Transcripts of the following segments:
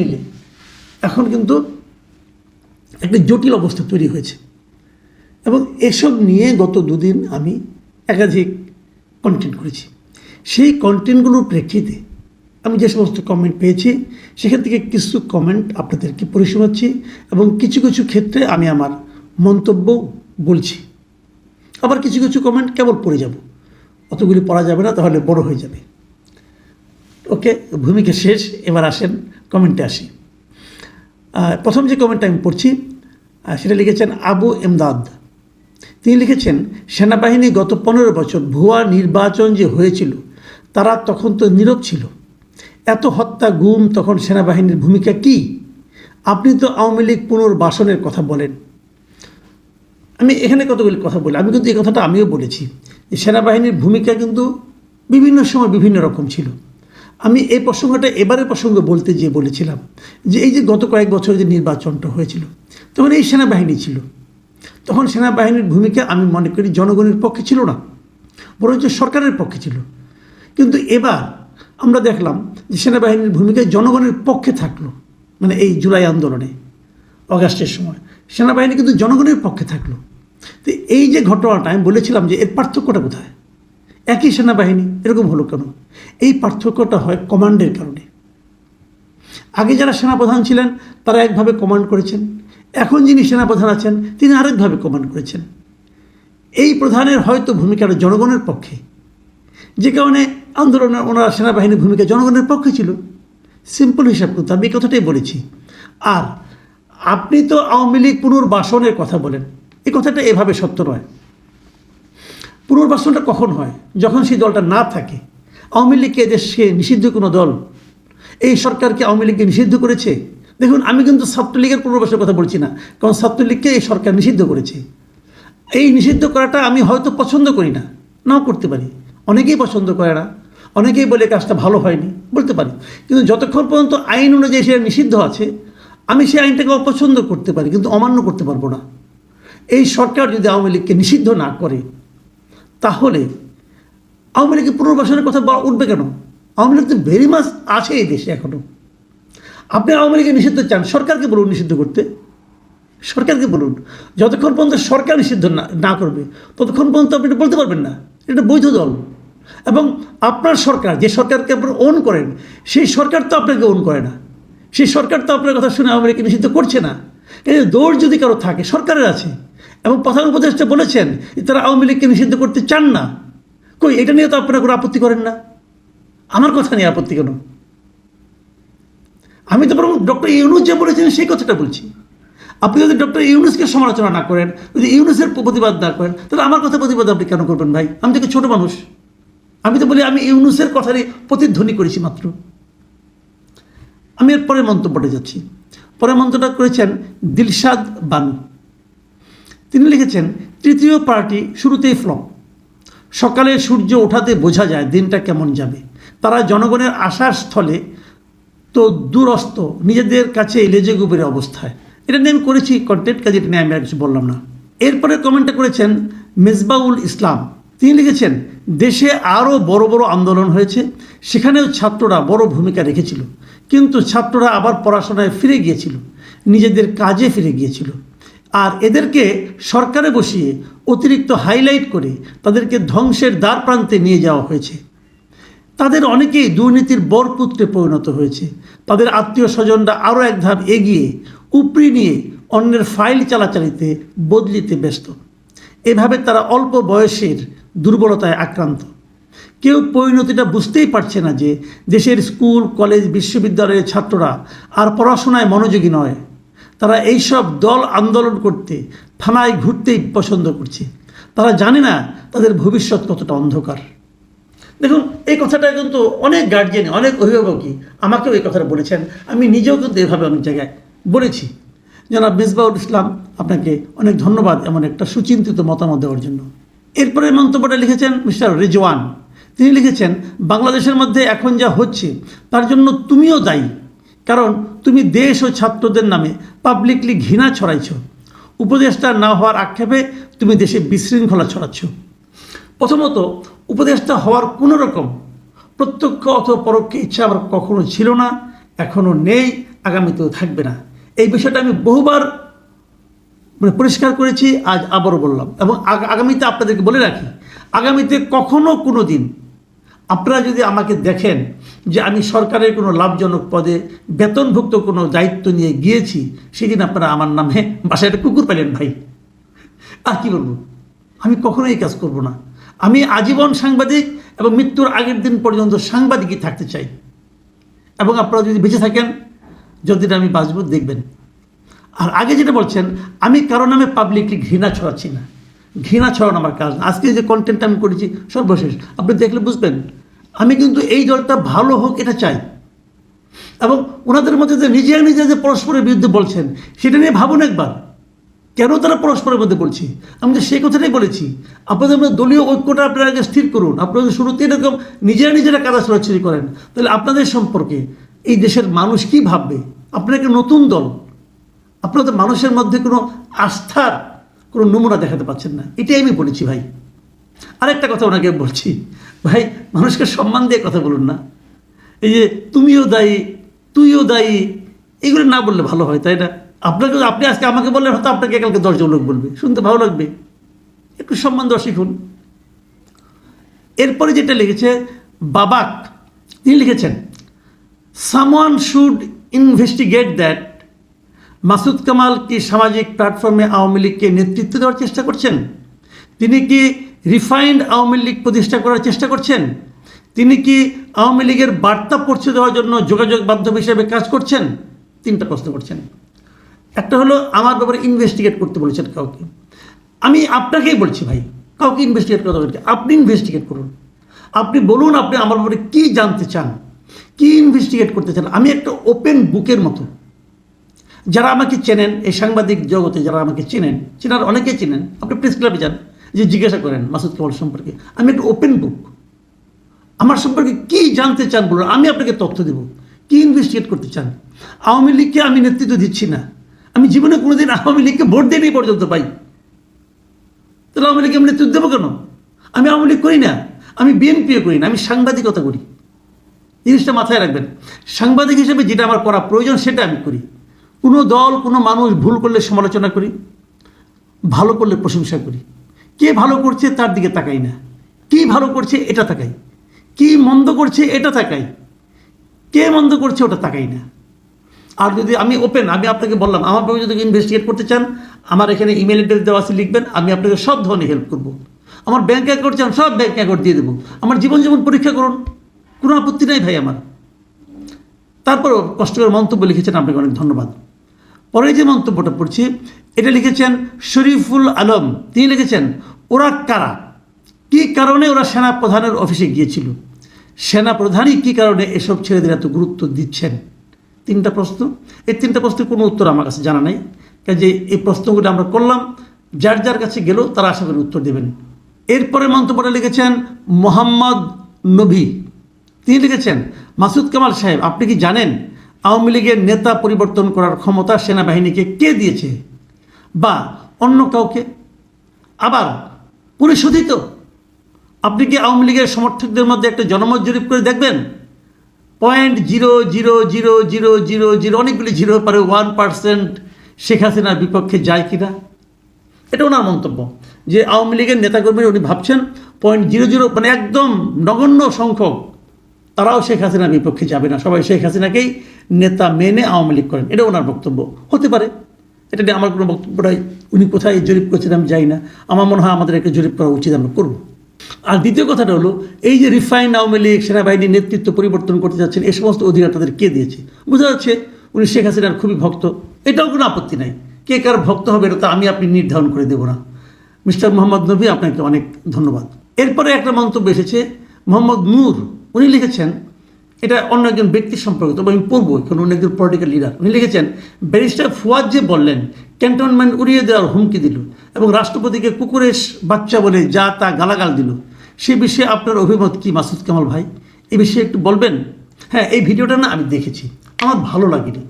মিলে এখন কিন্তু একটা জটিল অবস্থা তৈরি হয়েছে। এবং এসব নিয়ে গত দুদিন আমি একাধিক কন্টেন্ট করেছি। সেই কন্টেন্টগুলোর প্রেক্ষিতে আমি যে সমস্ত কমেন্ট পেয়েছি, সেখান থেকে কিছু কমেন্ট আপনাদেরকে পড়ে শোনাচ্ছি এবং কিছু কিছু ক্ষেত্রে আমি আমার মন্তব্য বলছি। আবার কিছু কিছু কমেন্ট কেবল পড়ে যাব। অতগুলি পড়া যাবে না, তাহলে বড় হয়ে যাবে। ওকে ভূমিকা শেষ, এবার আসেন কমেন্টে আসি। প্রথম যে কমেন্টটা আমি পড়ছি সেটা লিখেছেন আবু এমদাদ তিনি লিখেছেন, সেনাবাহিনী গত পনেরো বছর ভুয়া নির্বাচন যে হয়েছিল, তারা তখন তো নীরব ছিল। এত হত্যা, গুম, তখন সেনাবাহিনীর ভূমিকা কি? আপনি তো আওয়ামী লীগ পুনর্বাসনের কথা বলেন। আমি এখানে কতগুলি কথা বলি, আমি কিন্তু এই কথাটা আমিও বলেছি। যে সেনাবাহিনীর ভূমিকা কিন্তু বিভিন্ন সময় বিভিন্ন রকম ছিল। আমি এই প্রসঙ্গটা, এবারের প্রসঙ্গে বলতে গিয়ে বলেছিলাম যে এই যে গত কয়েক বছর যে নির্বাচনটা হয়েছিল, তখন এই সেনাবাহিনী ছিল। তখন সেনাবাহিনীর ভূমিকা আমি মনে করি জনগণের পক্ষে ছিল না, বরঞ্চ সরকারের পক্ষে ছিল। কিন্তু এবার আমরা দেখলাম যে সেনাবাহিনীর ভূমিকা জনগণের পক্ষে থাকল মানে এই জুলাই আন্দোলনে, অগাস্টের সময়। সেনাবাহিনী কিন্তু জনগণের পক্ষে থাকল। তো এই যে ঘটনাটা, আমি বলেছিলাম যে এর পার্থক্যটা কোথায়? একই সেনাবাহিনী, এরকম হলো কেন? এই পার্থক্যটা হয় কমান্ডের কারণে। আগে যারা সেনাপ্রধান ছিলেন, তারা একভাবে কমান্ড করেছেন। এখন যিনি সেনাপ্রধান আছেন, তিনি আরেকভাবে কমান্ড করেছেন। এই প্রধানের হয়তো ভূমিকাটা জনগণের পক্ষে। যে কারণে আন্দোলনে ওনারা সেনাবাহিনীর ভূমিকা জনগণের পক্ষে ছিল। সিম্পল হিসাব করতে আমি কথাটাই বলেছি। আর আপনি তো আওয়ামী লীগ পুনর্বাসনের কথা বলেন। এই কথাটা এভাবে সত্য নয়। পুনর্বাসনটা কখন হয়? যখন সেই দলটা না থাকে, আওয়ামী লীগকে দেশকে নিষিদ্ধ কোনো দল? এই সরকারকে আওয়ামী লীগকে নিষিদ্ধ করেছে? দেখুন, আমি কিন্তু ছাত্রলীগের পুনর্বাসনের কথা বলছি না, কারণ ছাত্রলীগকে এই সরকার নিষিদ্ধ করেছে। এই নিষিদ্ধ করাটা আমি হয়তো পছন্দ করি না, নাও করতে পারি। অনেকেই পছন্দ করে না, অনেকেই বলে কাজটা ভালো হয়নি, বলতে পারি। কিন্তু যতক্ষণ পর্যন্ত আইন অনুযায়ী সেটা নিষিদ্ধ আছে, আমি সেই আইনটাকে অপছন্দ করতে পারি, কিন্তু অমান্য করতে পারব না। এই সরকার যদি আওয়ামী লীগকে নিষিদ্ধ না করে তাহলে আওয়ামী লীগের পুনর্বাসনের কথা উঠবে কেন? আওয়ামী লীগ তো ভেরি মাস আছে এই দেশে এখনও আপনি আওয়ামী লীগের নিষিদ্ধ চান, সরকারকে বলুন নিষিদ্ধ করতে। সরকারকে বলুন। যতক্ষণ পর্যন্ত সরকার নিষিদ্ধ না না করবে, ততক্ষণ পর্যন্ত আপনি বলতে পারবেন না। এটা বৈধ দল। এবং আপনার সরকার, যে সরকারকে আপনি ওন করেন, সেই সরকার তো আপনাকে ওন করে না। সেই সরকার তো আপনার কথা শুনে আওয়ামী লীগকে নিষিদ্ধ করছে না। এই দৌড় যদি কারও থাকে, সরকারের আছে। এবং প্রধান উপদেষ্টা বলেছেন তারা আওয়ামী লীগকে নিষিদ্ধ করতে চান না। কই, এটা নিয়ে তো আপনারা কোনো আপত্তি করেন না? আমার কথা নিয়ে আপত্তি কেন? আমি তো বরং ডক্টর ইউনুস যে বলেছেন সেই কথাটা বলছি। আপনি যদি ডক্টর ইউনুসকে সমালোচনা না করেন, যদি ইউনুসের প্রতিবাদ না করেন, তাহলে আমার কথা প্রতিবাদ আপনি কেন করবেন ভাই? আমি তো ছোট মানুষ। আমি তো বলি আমি ইউনুসের কথারই প্রতিধ্বনি করেছি মাত্র। আমি এর পরের মন্তব্যটা যাচ্ছি। পরের মন্তব্যটা করেছেন দিলশাদ বানু। তিনি লিখেছেন, তৃতীয় পার্টি শুরুতেই ফ্লপ। সকালে সূর্য ওঠাতে বোঝা যায় দিনটা কেমন যাবে। তারা জনগণের আশার স্থলে তো দূরস্থ নিজেদের কাছে লেজে গুবের অবস্থায়। এটা নিয়ে আমি করেছি কন্টেন্ট কাজে এটা নিয়ে আমি আর কিছু বললাম না। এরপরে কমেন্টটা করেছেন মেজবাউল ইসলাম। তিনি লিখেছেন, দেশে আরও বড় বড় আন্দোলন হয়েছে। সেখানেও ছাত্ররা বড় ভূমিকা রেখেছিল। কিন্তু ছাত্ররা আবার পড়াশোনায় ফিরে গিয়েছিল। নিজেদের কাজে ফিরে গিয়েছিল। আর এদেরকে সরকারে বসিয়ে অতিরিক্ত হাইলাইট করে তাদেরকে ধ্বংসের দ্বার প্রান্তে নিয়ে যাওয়া হয়েছে। তাদের অনেকেই দুর্নীতির বরপুত্রে পরিণত হয়েছে। তাদের আত্মীয় স্বজনরা আরও এক ধাপ এগিয়ে উপরি নিয়ে অন্যের ফাইল চালাচালিতে বদলিতে ব্যস্ত। এভাবে তারা অল্প বয়সের দুর্বলতায় আক্রান্ত। কেউ পরিণতিটা বুঝতেই পারছে না যে দেশের স্কুল, কলেজ, বিশ্ববিদ্যালয়ের ছাত্ররা আর পড়াশোনায় মনোযোগী নয়। তারা এইসব দল আন্দোলন করতে, থানায় ঘুরতেই পছন্দ করছে। তারা জানে না তাদের ভবিষ্যৎ কতটা অন্ধকার। দেখুন, এই কথাটা কিন্তু অনেক গার্জিয়ান অনেক অভিভাবকই আমাকেও এই কথাটা বলেছেন। আমি নিজেও কিন্তু এভাবে অনেক জায়গায় বলেছি। জনাব মিসবাউল ইসলাম, আপনাকে অনেক ধন্যবাদ এমন একটা সুচিন্তিত মতামত দেওয়ার জন্য। এরপরে মন্তব্যটা লিখেছেন মিস্টার রেজওয়ান। তিনি লিখেছেন, বাংলাদেশের মধ্যে এখন যা হচ্ছে, তার জন্য তুমিও দায়ী। কারণ তুমি দেশ ও ছাত্রদের নামে পাবলিকলি ঘৃণা ছড়াইছ। উপদেষ্টা না হওয়ার আক্ষেপে তুমি দেশে বিশৃঙ্খলা ছড়াচ্ছ। প্রথমত, উপদেষ্টা হওয়ার কোনো রকম প্রত্যক্ষ অথবা পরোক্ষ ইচ্ছা আমার কখনো ছিল না এখনও নেই, আগামীতেও থাকবে না। এই বিষয়টা আমি বহুবার মানে পরিষ্কার করেছি, আজ আবারও বললাম। এবং আগামীতে আপনাদেরকে বলে রাখি, আগামীতে কখনো কোনো দিন আপনারা যদি আমাকে দেখেন যে আমি সরকারের কোনো লাভজনক পদে বেতনভুক্ত কোনো দায়িত্ব নিয়ে গিয়েছি, সেদিন আপনারা আমার নামে বাসায় একটা কুকুর পেলেন ভাই। আর কি বলব? আমি কখনো এই কাজ করব না। আমি আজীবন সাংবাদিক এবং মৃত্যুর আগের দিন পর্যন্ত সাংবাদিকই থাকতে চাই। এবং আপনারা যদি বেঁচে থাকেন, যতদিন আমি বাঁচব দেখবেন। আর আগে যেটা বলছেন, আমি কারও নামে পাবলিকলি ঘৃণা ছড়াচ্ছি না। ঘৃণা ছড়ানো আমার কাজ আজকে যে কন্টেন্ট আমি করেছি, সর্বশেষ। আপনি দেখলে বুঝবেন আমি কিন্তু এই দলটা ভালো হোক এটা চাই। এবং ওনাদের মধ্যে যে নিজে নিজে যে পরস্পরের বিরুদ্ধে বলছেন, সেটা নিয়ে ভাবুন একবার। কেন তারা পরস্পরের মধ্যে বলছি? আমি তো সেই কথাটাই বলেছি। আপনাদের মধ্যে দলীয় ঐক্যটা আপনারা আগে স্থির করুন। আপনারা যদি শুরুতে এরকম নিজেরা নিজেরা কাদা ছড়াছড়ি করেন। তাহলে আপনাদের সম্পর্কে এই দেশের মানুষ কি ভাববে? আপনারা একটা নতুন দল। আপনাদের মানুষের মধ্যে কোনো আস্থার কোনো নমুনা দেখাতে পাচ্ছেন না। এটাই আমি বলেছি ভাই। আরেকটা কথা ওনাকে বলছি। ভাই, মানুষকে সম্মান দিয়ে কথা বলুন না। এই যে, তুমিও দায়ী, তুইও দায়ী, এগুলো না বললে ভালো হয়, তাই না? আপনাকে আপনি আজকে আমাকে বললেন, হয়তো আপনাকে কালকে দশজন লোক বলবে, শুনতে ভালো লাগবে। একটু সম্মান দেওয়া শিখুন। এরপরে যেটা লিখেছে, বাবাক, তিনি লিখেছেন someone should investigate that Masud Kamal কি সামাজিক প্ল্যাটফর্মে আওয়ামী লীগকে নেতৃত্ব দেওয়ার চেষ্টা করছেন? তিনি কি রিফাইন্ড আওয়ামী লীগ প্রতিষ্ঠা করার চেষ্টা করছেন? তিনি কি আওয়ামী লীগের বার্তা পৌঁছে দেওয়ার জন্য যোগাযোগ মাধ্যম হিসেবে কাজ করছেন? তিনটা প্রশ্ন করছেন। একটা হলো, আমার ব্যাপারে ইনভেস্টিগেট করতে বলেছেন কাউকে। আমি আপনাকেই বলছি ভাই, কাউকে ইনভেস্টিগেট করতে বলছি আপনি ইনভেস্টিগেট করুন। আপনি বলুন আপনি আমার ব্যাপারে কী জানতে চান, কী ইনভেস্টিগেট করতে চান। আমি একটা ওপেন বুকের মতো। যারা আমাকে চেনেন, এই সাংবাদিক জগতে যারা আমাকে চেনেন, চেনার অনেকেই চেনেন, আপনি প্রেস ক্লাবে যান। যে জিজ্ঞাসা করেন মাসুদ কামাল সম্পর্কে, আমি একটা ওপেন বুক আমার সম্পর্কে কী জানতে চান বলুন, আমি আপনাকে তথ্য দেব। কী ইনভেস্টিগেট করতে চান? আওয়ামী লীগকে আমি নেতৃত্ব দিচ্ছি না। আমি জীবনে কোনোদিন আওয়ামী লীগকে ভোট দিইনি পর্যন্ত পাই তাহলে আওয়ামী লীগকে আমি নেতৃত্ব দেবো কেন? আমি আওয়ামী লীগ করি না। আমি বিএনপিও করি না। আমি সাংবাদিকতা করি। জিনিসটা মাথায় রাখবেন। সাংবাদিক হিসেবে যেটা আমার করা প্রয়োজন, সেটা আমি করি। কোনো দল, কোনো মানুষ ভুল করলে সমালোচনা করি। ভালো করলে প্রশংসা করি। কে ভালো করছে তার দিকে তাকাই না। কি ভালো করছে এটা তাকাই। কি মন্দ করছে এটা তাকাই। কে মন্দ করছে ওটা তাকাই না। আর যদি আমি ওপেন আমি আপনাকে বললাম, আমার ব্যাপারে যদি ইনভেস্টিগেট করতে চান, আমার এখানে ইমেল অ্যাড্রেস দেওয়া আছে, লিখবেন, আমি আপনাকে সব ধরনের হেল্প করব। আমার ব্যাঙ্ক অ্যাকাউন্ট চান, সব ব্যাঙ্ক অ্যাকাউন্ট দিয়ে দেবো। আমার জীবন যেমন পরীক্ষা করুন। কোনো আপত্তি নাই ভাই আমার। তারপর কষ্ট করে মন্তব্য লিখেছেন, আপনাকে অনেক ধন্যবাদ। পরে যে মন্তব্যটা পড়ছি, এটা লিখেছেন শরীফুল আলম। তিনি লিখেছেন ওরা কারা? কী কারণে ওরা সেনা প্রধানের অফিসে গিয়েছিল? সেনা প্রধানই কী কারণে এসব ছেলেদের এত গুরুত্ব দিচ্ছেন? তিনটা প্রশ্ন। এই তিনটা প্রশ্নের কোনো উত্তর আমার কাছে জানা নাই। কাজে এই প্রশ্নগুলো আমরা করলাম। যার যার কাছে গেলেও তারা আশা করি উত্তর দেবেন। এরপরে মন্তব্যটা লিখেছেন মোহাম্মদ নবী। তিনি লিখেছেন, মাসুদ কামাল সাহেব, আপনি কি জানেন আওয়ামী লীগের নেতা পরিবর্তন করার ক্ষমতা সেনাবাহিনীকে কে দিয়েছে? বা অন্য কাউকে? আবার পরিশোধিত। আপনি কি আওয়ামী লীগের সমর্থকদের মধ্যে একটা জনমত জরিপ করে দেখবেন? Point zero zero zero zero zero zero অনেকগুলি জিরো পারে ওয়ান পার্সেন্ট শেখ হাসিনার বিপক্ষে যায় কিনা? এটা ওনার মন্তব্য। যে আওয়ামী লীগের নেতাকর্মী উনি ভাবছেন পয়েন্ট জিরো জিরো মানে একদম নগণ্য সংখ্যক, তারাও শেখ হাসিনার বিপক্ষে যাবে না। সবাই শেখ হাসিনাকেই নেতা মেনে আওয়ামী লীগ করেন। এটা ওনার বক্তব্য। হতে পারে। এটা নিয়ে আমার কোনো বক্তব্যটাই উনি কোথায় জরিপ করছেন আমি যাই না। আমার মনে হয় আমাদের একটা জরিপ করা উচিত, আমরা করব। আর দ্বিতীয় কথাটা হলো, এই যে রিফাইন আওয়ামী লীগ সেনাবাহিনীর নেতৃত্ব পরিবর্তন করতে যাচ্ছেন এই সমস্ত অধিকার তাদের কে দিয়েছে? বোঝা যাচ্ছে উনি শেখ হাসিনার খুবই ভক্ত। এটাও কোনো আপত্তি নাই। কে কার ভক্ত হবে এটা তো আমি আপনি নির্ধারণ করে দেবো না। মিস্টার মোহাম্মদ নবী, আপনাকে অনেক ধন্যবাদ। এরপরে একটা মন্তব্য এসেছে, মোহাম্মদ নূর, উনি লিখেছেন এটা অন্য একজন ব্যক্তি সম্পর্কে তবে আমি পড়ব কারণ উনি একজন পলিটিক্যাল লিডার উনি লিখেছেন, ব্যারিস্টার ফুয়াদ যে বললেন ক্যান্টনমেন্ট উড়িয়ে দেওয়ার হুমকি দিল এবং রাষ্ট্রপতিকে কুকুরের বাচ্চা বলে যা তা গালাগাল দিল। সে বিষয়ে আপনার অভিমত কি, মাসুদ কামাল ভাই? এ বিষয়ে একটু বলবেন? হ্যাঁ এই ভিডিওটা না আমি দেখেছি। আমার ভালো লাগেনি।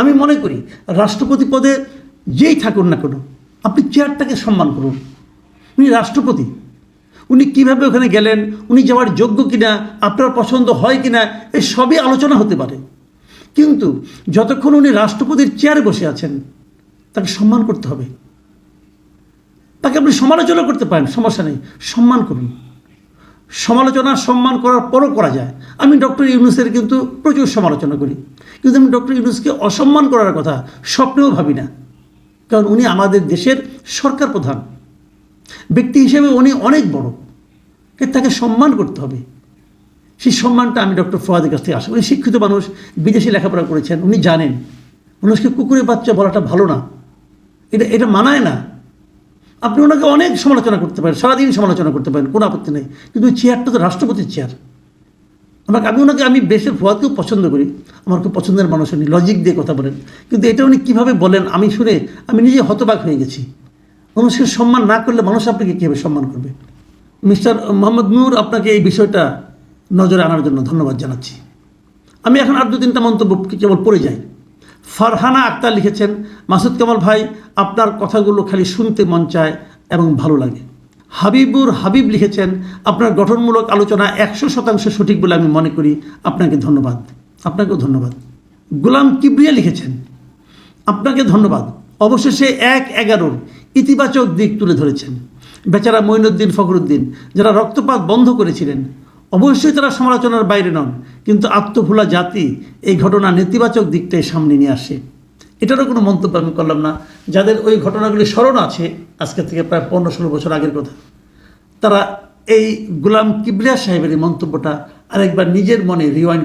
আমি মনে করি, রাষ্ট্রপতি পদে যেই থাকুন না কেন, আপনি চেয়ারটাকে সম্মান করুন। উনি রাষ্ট্রপতি। উনি কীভাবে ওখানে গেলেন? উনি যাওয়ার যোগ্য কিনা? আপনার পছন্দ হয় কিনা? সবই আলোচনা হতে পারে। কিন্তু যতক্ষণ উনি রাষ্ট্রপতির চেয়ারে বসে আছেন, তাকে সম্মান করতে হবে। তাকে আপনি সমালোচনা করতে পারেন, সমস্যা নেই। সম্মান করুন। সমালোচনা, সম্মান করার পরও করা যায়। আমি ডক্টর ইউনুসের কিন্তু প্রচুর সমালোচনা করি। কিন্তু আমি ডক্টর ইউনুসকে অসম্মান করার কথা স্বপ্নেও ভাবি না। কারণ উনি আমাদের দেশের সরকার প্রধান। ব্যক্তি হিসেবে উনি অনেক বড়। তাকে সম্মান করতে হবে। সেই সম্মানটা আমি ডক্টর ফোয়াদের কাছ থেকে আসি উনি শিক্ষিত মানুষ, বিদেশে লেখাপড়া করেছেন, উনি জানেন। মানুষকে কুকুরের বাচ্চা বলাটা ভালো না। এটা এটা মানায় না। আপনি ওনাকে অনেক সমালোচনা করতে পারেন, সারাদিন সমালোচনা করতে পারেন, কোনো আপত্তি নেই। কিন্তু ওই চেয়ারটা তো রাষ্ট্রপতির চেয়ার। আমাকে, আমি ওনাকে, আমি বেশের ফোয়াদকেও পছন্দ করি। আমার খুব পছন্দের মানুষ উনি, লজিক দিয়ে কথা বলেন। কিন্তু এটা উনি কীভাবে বলেন, আমি শুনে আমি নিজে হতবাক হয়ে গেছি। মানুষকে সম্মান না করলে মানুষ আপনাকে কীভাবে সম্মান করবে? মিস্টার মোহাম্মদ নূর আপনাকে এই বিষয়টা নজরে আনার জন্য ধন্যবাদ জানাচ্ছি। আমি এখন আর দু তিনটা মন্তব্য কেবল পড়ে যাই। ফারহানা আক্তার লিখেছেন, মাসুদ কামাল ভাই, আপনার কথাগুলো খালি শুনতে মন চায় এবং ভালো লাগে। হাবিবুর হাবিব লিখেছেন, আপনার গঠনমূলক আলোচনা একশো শতাংশ সঠিক বলে আমি মনে করি। আপনাকে ধন্যবাদ। আপনাকেও ধন্যবাদ। গোলাম কিবরিয়া লিখেছেন, আপনাকে ধন্যবাদ। অবশেষে এক এগারোর ইতিবাচক দিক তুলে ধরেছেন। বেচারা মঈনুদ্দিন ফখরুদ্দিন, যারা রক্তপাত বন্ধ করেছিলেন, অবশ্যই তারা সমালোচনার বাইরে নন, কিন্তু আত্মভোলা জাতি এই ঘটনা নেতিবাচক দিকটাই সামনে নিয়ে আসে। এটারও কোনো মন্তব্য আমি করলাম না। যাদের ওই ঘটনাগুলি স্মরণ আছে, আজকে থেকে প্রায় পনেরো ষোলো বছর আগের কথা, তারা এই গোলাম কিবরিয়া সাহেবের এই মন্তব্যটা আরেকবার নিজের মনে রিওয়াইন্ড